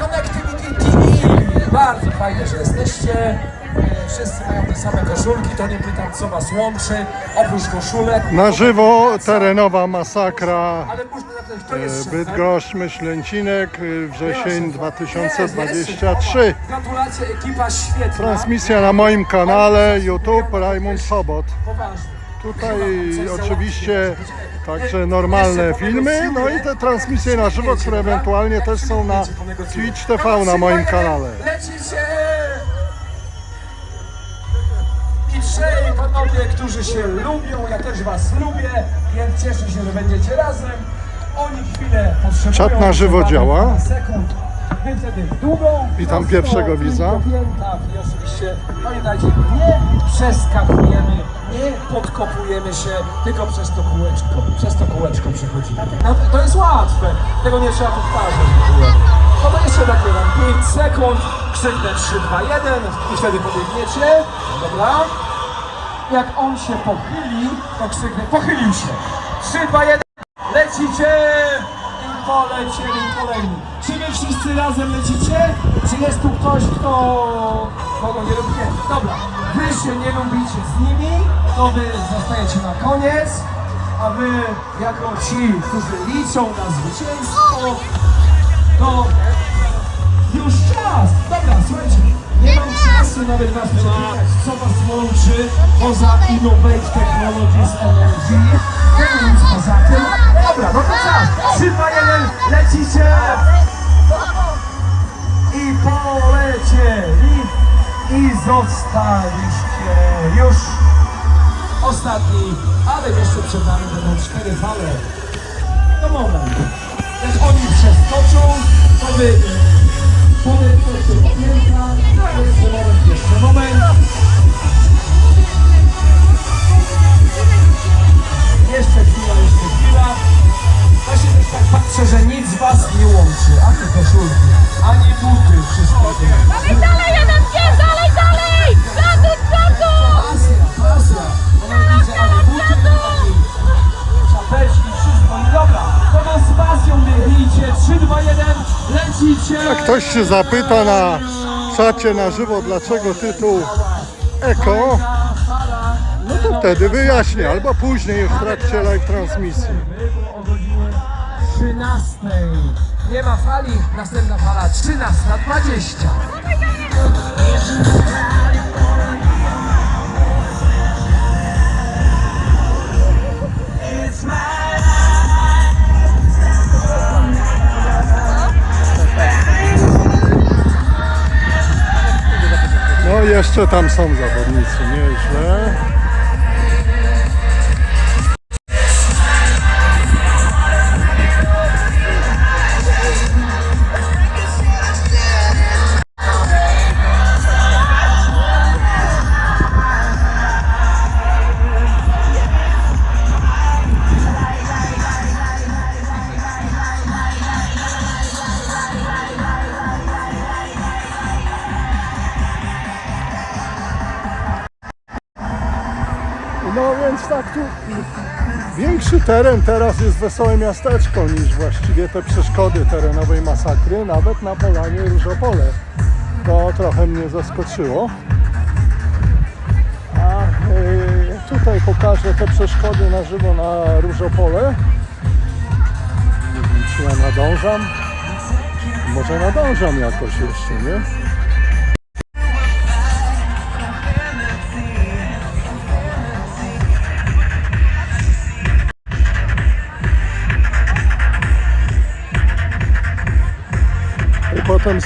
Connectivity TV. Bardzo fajnie, że jesteście. E, Wszyscy mają te same koszulki, to nie pytam co was łączy, oprócz koszulek. Na żywo terenowa masakra Ale można zapytać, kto jest e, szefem? Bydgoszcz, Myślęcinek, e, wrzesień 2023. Gratulacje, ekipa świetna. Transmisja na moim kanale YouTube Rajmund Sobot. Poważnie. Tutaj oczywiście także normalne filmy, no i te transmisje na żywo, które ewentualnie też są na Twitch TV na moim kanale. Lecicie! I trzej panowie, którzy się lubią, ja też was lubię, więc cieszę się, że będziecie razem. Oni chwilę potrzebują. Czat na żywo działa. Sekund. Witam pierwszego widza. I oczywiście pamiętajcie, nie przeskakujemy, nie podkopujemy się, tylko przez to kółeczko, przez to kółeczko przechodzimy. No, to jest łatwe, tego nie trzeba powtarzać. No to jeszcze nagrywam 5 sekund, krzyknę 3, 2, 1 i wtedy pobiegniecie, dobra? Jak on się pochyli, to krzyknę, pochylił się. 3, 2, 1, lecicie! Polecieli kolejni. Czy wy wszyscy razem lecicie? Czy jest tu ktoś, kto kogo nie lubi? Nie. Dobra, wy się nie lubicie z nimi, to wy zostajecie na koniec, a wy jako ci, którzy liczą na zwycięstwo, to już czas! Dobra, słuchajcie, nie mam czasu nawet was przepytać, co was łączy poza Innovate Technologies Energy. Nic poza tym. Dobra, no to czas. 3, 2, 1, lecicie! I polecieli. I zostaliście już ostatni, ale jeszcze przed nami będą cztery fale. No moment. Jak oni przeskoczą, to wy podejdziecie do piętra. Jeszcze moment, jeszcze moment. Patrzę, że nic was nie łączy. Ani koszulki, ani buty, wszystko. Dalej, dalej, jeden pies, dalej, dalej! Przodu, przodu! Pasja, pasja. Ona widzę, ani buty, ani czapeczki, wszystko. I dobra, to was z pasją biegnijcie. 3, 2, 1, lecicie. Jak ktoś się zapyta na czacie na żywo, dlaczego tytuł Eko, no to wtedy wyjaśnię, albo później w trakcie live transmisji. Było o godzinie 13. Nie ma fali, następna fala 13.20. No jeszcze tam są zawodnicy, No więc tak tu większy teren teraz jest wesołe miasteczko niż właściwie te przeszkody terenowej masakry, nawet na polanie Różopole. To trochę mnie zaskoczyło. A y, tutaj pokażę te przeszkody na żywo na Różopole. Nie wiem czy ja nadążam. Może nadążam jakoś jeszcze, nie?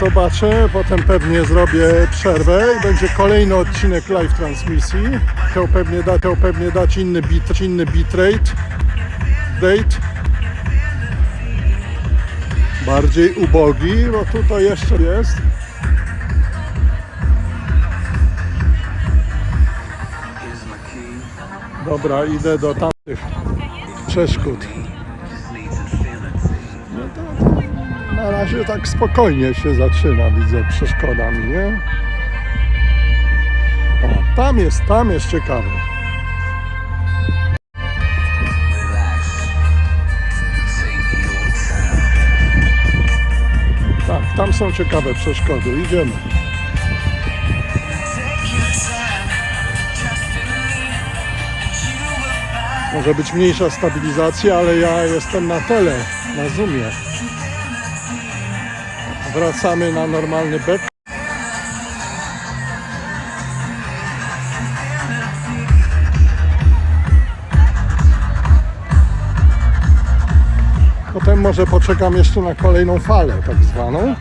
Zobaczę, potem pewnie zrobię przerwę i będzie kolejny odcinek live transmisji. Chciał pewnie, da, chciał pewnie dać inny, bit, inny bitrate, date. Bardziej ubogi, bo tutaj jeszcze jest. Dobra, idę do tamtych przeszkód. Na razie tak spokojnie się zaczyna, widzę, przeszkodami, nie? O, tam jest, tam jest ciekawe. Tak, tam są ciekawe przeszkody. Idziemy. Może być mniejsza stabilizacja, ale ja jestem na tele, na zoomie. Wracamy na normalny bek. Potem może poczekam jeszcze na kolejną falę, tak zwaną.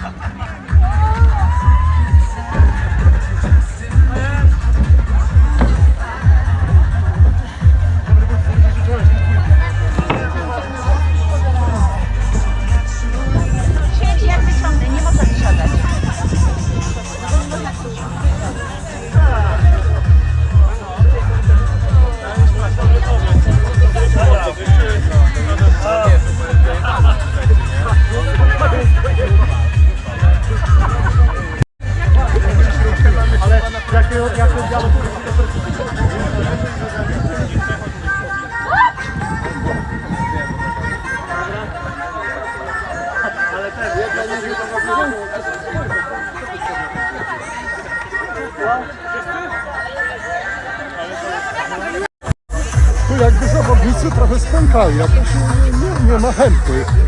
Tu jakby zawodnicy trochę spękali, jakoś nie, nie, nie ma chętnych.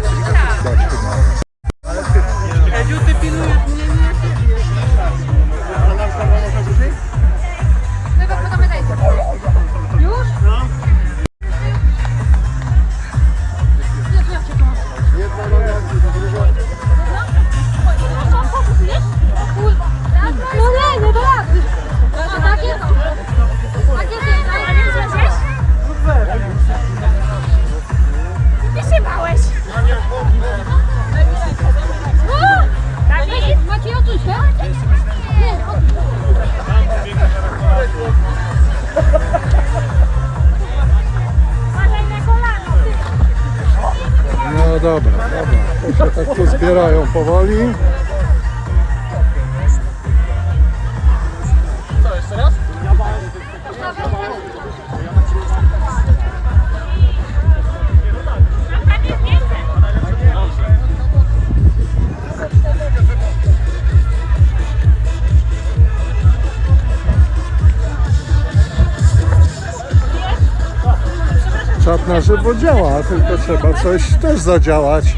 Czat na żywo działa, tylko trzeba coś też zadziałać.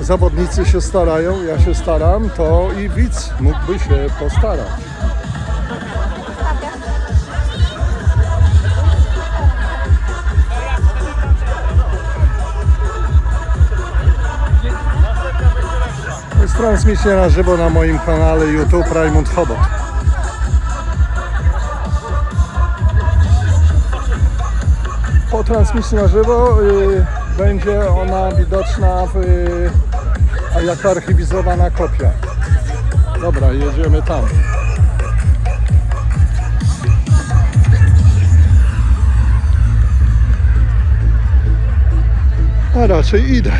Zawodnicy się starają, ja się staram, to i widz mógłby się postarać. Jest transmisja na żywo na moim kanale YouTube Raymond Chobot. Po transmisji na żywo będzie ona widoczna w, y, jako archiwizowana kopia. Dobra, jedziemy tam. A raczej idę.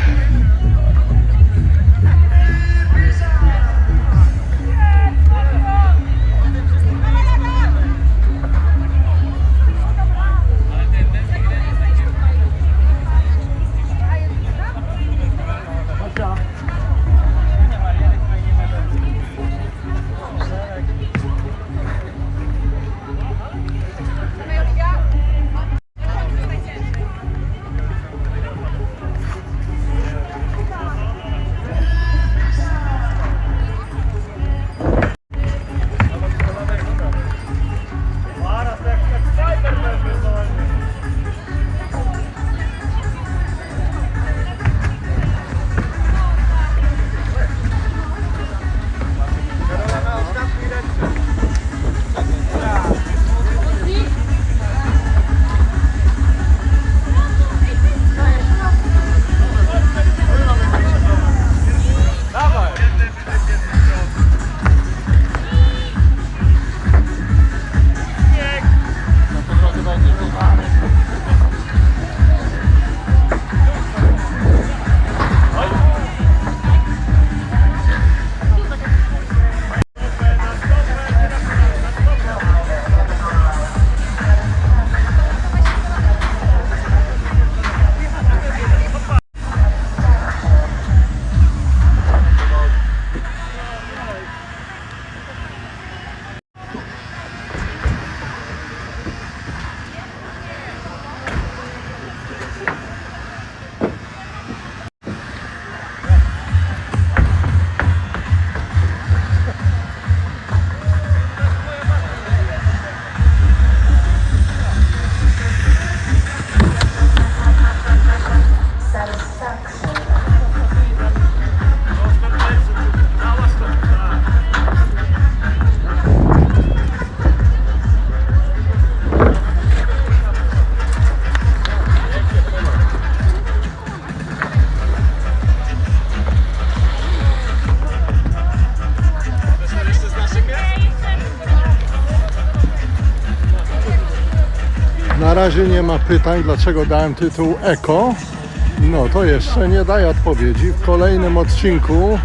Razie nie ma pytań, dlaczego dałem tytuł Eko. No to jeszcze nie daję odpowiedzi. W kolejnym odcinku,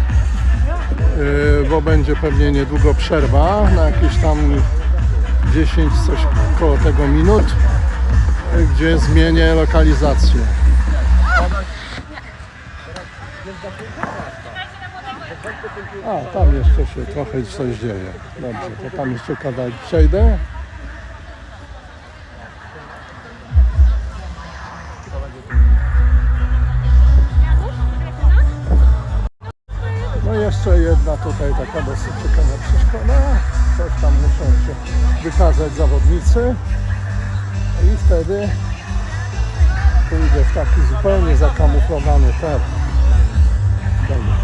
yy, bo będzie pewnie niedługo przerwa, na jakieś tam 10 coś koło tego minut, gdzie zmienię lokalizację. A, tam jeszcze się trochę coś dzieje. Dobrze, to tam jeszcze kawałek przejdę. Jedna tutaj taka dosyć ciekawa przeszkoda. Coś tam muszą się wykazać zawodnicy. I wtedy pójdę w taki zupełnie zakamuflowany teren. Dobra.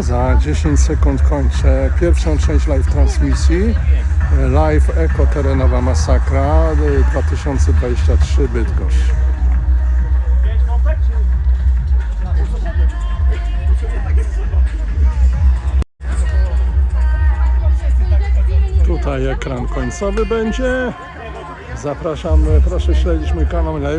Za 10 sekund kończę pierwszą część live transmisji. Live Eko Terenowa Masakra y, 2023 Bydgoszcz. Tutaj ekran końcowy będzie. Zapraszam, proszę śledzić mój kanał live.